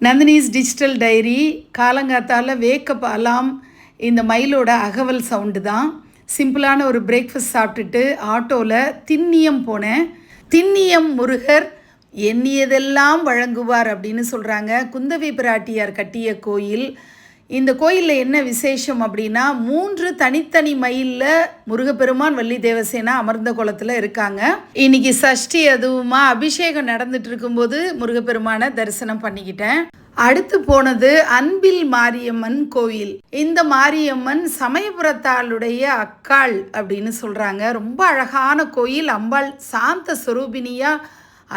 Nandini's digital diary காலங்காத்தால் wake up alarm இந்த மயிலோட அகவல் சவுண்டு தான். சிம்பிளான ஒரு பிரேக்ஃபாஸ்ட் சாப்பிட்டுட்டு ஆட்டோவில் திண்ணியம் போனேன். திண்ணியம் முருகர் எண்ணியதெல்லாம் வழங்குவார் அப்படின்னு சொல்கிறாங்க குந்தவி பிராட்டியார் கட்டிய கோயில். இந்த கோயிலில் என்ன விசேஷம் அப்படின்னா மூன்று தனித்தனி மயிலில் முருகப்பெருமான் வள்ளி தேவசேனா அமர்ந்த குளத்தில் இருக்காங்க. இன்னைக்கு சஷ்டி அதுவுமா அபிஷேகம் நடந்துட்டு இருக்கும்போது முருகப்பெருமானை தரிசனம் பண்ணிக்கிட்டேன். அடுத்து போனது அன்பில் மாரியம்மன் கோயில். இந்த மாரியம்மன் சமயபுரத்தாளுடைய அக்காள் அப்படின்னு சொல்கிறாங்க ரொம்ப அழகான கோயில் அம்பாள் சாந்த சுரூபினியாக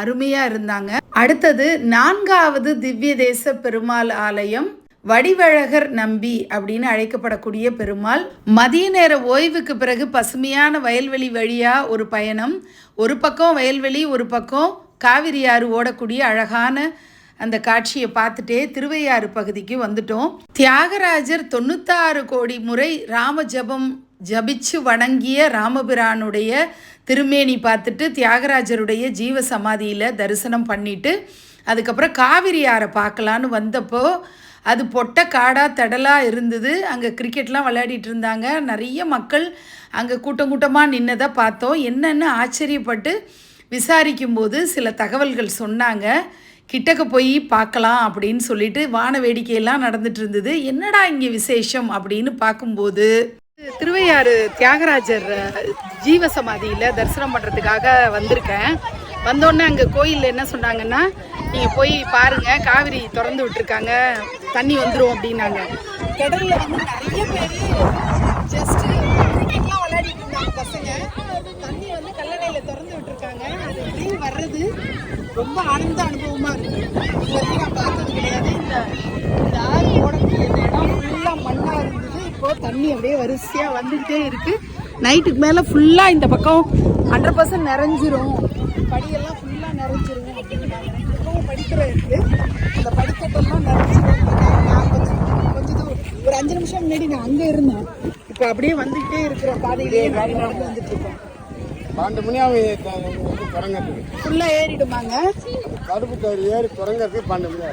அருமையாக இருந்தாங்க. அடுத்தது நான்காவது திவ்ய தேச பெருமாள் ஆலயம். வடிவழகர் நம்பி அப்படின்னு அழைக்கப்படக்கூடிய பெருமாள் மதிய நேர ஓய்வுக்கு பிறகு பசுமையான வயல்வெளி வழியாக ஒரு பயணம். ஒரு பக்கம் வயல்வெளி ஒரு பக்கம் காவிரி ஆறு ஓடக்கூடிய அழகான அந்த காட்சியை பார்த்துட்டே திருவையாறு பகுதிக்கு வந்துட்டோம். தியாகராஜர் தொண்ணூத்தாறு கோடி முறை ராம ஜபம் ஜபிச்சு வணங்கிய ராமபிரானுடைய திருமேனி பார்த்துட்டு தியாகராஜருடைய ஜீவ சமாதியில் தரிசனம் பண்ணிட்டு அதுக்கப்புறம் காவிரி ஆறை பார்க்கலான்னு வந்தப்போ அது பொட்ட காடாக தடலாக இருந்தது. அங்கே கிரிக்கெட்லாம் விளையாடிட்டு இருந்தாங்க. நிறைய மக்கள் அங்கே கூட்டம் கூட்டமாக நின்னதை பார்த்தோம். என்னென்னு ஆச்சரியப்பட்டு விசாரிக்கும்போது சில தகவல்கள் சொன்னாங்க. கிட்டக்க போய் பார்க்கலாம் அப்படின்னு சொல்லிட்டு வான வேடிக்கையெல்லாம் நடந்துட்டு இருந்தது. என்னடா இங்கே விசேஷம் அப்படின்னு பார்க்கும்போது திருவையாறு தியாகராஜர் ஜீவ சமாதியில் தரிசனம் பண்ணுறதுக்காக வந்திருக்கேன். வந்தோடனே அங்கே கோயிலில் என்ன சொன்னாங்கன்னா நீங்கள் போய் பாருங்கள் காவிரி திறந்து விட்டுருக்காங்க. தண்ணி வந்துடும் அப்படின்னாங்க. கிடல்ல வந்து நிறைய பேர் ஜஸ்ட் கிரிக்கெட்லாம் விளையாடிட்டு இருந்தாங்க பசங்க. தண்ணி வந்து கல்லணையில் திறந்து விட்டுருக்காங்க. அது வெளியே வர்றது ரொம்ப ஆனந்த அனுபவமாக இருக்குது இது வரைக்கும் நான் பார்த்தது கிடையாது. இந்த இந்த ஆறு ஓடக்கூடிய இந்த இடம் ஃபுல்லாக மண்ணாக இருந்தது. இப்போ தண்ணி அப்படியே வரிசையாக வந்துக்கிட்டே இருக்குது நைட்டுக்கு மேலே ஃபுல்லாக இந்த பக்கம் ஹண்ட்ரட் பர்சன்ட் நிறைஞ்சிரும். படியெல்லாம் ஃபுல்லாக நிறைஞ்சிரும் அப்படிங்கிறாங்க படிக்கிற இருக்கு. அந்த படிக்கட்டெல்லாம் நிறைஞ்சிரும் நான் கொஞ்சம் கொஞ்சம் தூரம் ஒரு அஞ்சு நிமிஷம் முன்னாடி நான் அங்கே இருந்தேன். இப்போ அப்படியே வந்துகிட்டே இருக்கிற பாதையிலேயே நடந்து வந்துட்டு இருக்கேன் பன்னெண்டு மணி ஆகும் குரங்கிறது ஃபுல்லாக ஏறிடுமாங்க? கருப்பு கரு ஏறி குரங்கிறது பன்னெண்டு மணி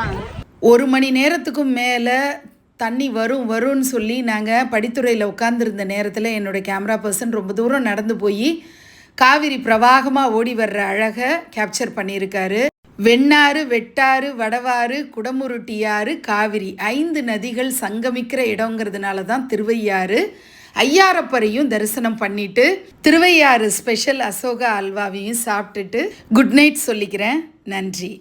ஆகும் ஒரு மணி நேரத்துக்கும் மேலே தண்ணி வரும் வரும்னு சொல்லி நாங்கள் படித்துறையில் உட்காந்துருந்த நேரத்தில் என்னோடய கேமரா பர்சன் ரொம்ப தூரம் நடந்து போய் காவிரி பிரவாகமாக ஓடி வர்ற அழகை கேப்சர் பண்ணியிருக்காரு. வெண்ணாறு வெட்டாறு வடவாறு குடமுருட்டியாறு காவிரி ஐந்து நதிகள் சங்கமிக்கிற இடங்கிறதுனால தான் திருவையாறு. ஐயாரப்பரையும் தரிசனம் பண்ணிட்டு திருவையாறு ஸ்பெஷல் அசோகா அல்வாவையும் சாப்பிட்டுட்டு குட் நைட் சொல்லிக்கிறேன். நன்றி.